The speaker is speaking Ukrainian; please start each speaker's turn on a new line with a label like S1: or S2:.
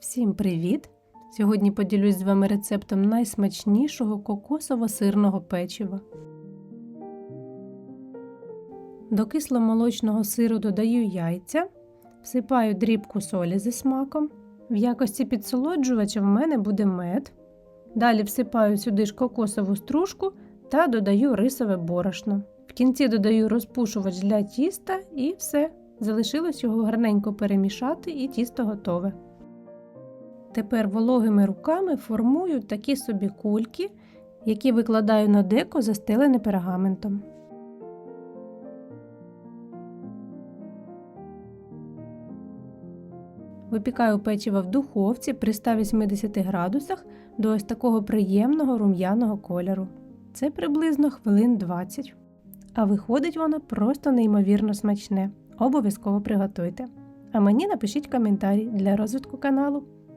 S1: Всім привіт! Сьогодні поділюсь з вами рецептом найсмачнішого кокосово-сирного печива. До кисломолочного сиру додаю яйця, всипаю дрібку солі зі смаком. В якості підсолоджувача в мене буде мед. Далі всипаю сюди ж кокосову стружку та додаю рисове борошно. В кінці додаю розпушувач для тіста і все. Залишилось його гарненько перемішати і тісто готове. Тепер вологими руками формую такі собі кульки, які викладаю на деко, застелене пергаментом. Випікаю печиво в духовці при 180 градусах до ось такого приємного рум'яного кольору. Це приблизно хвилин 20. А виходить воно просто неймовірно смачне. Обов'язково приготуйте. А мені напишіть коментарі для розвитку каналу.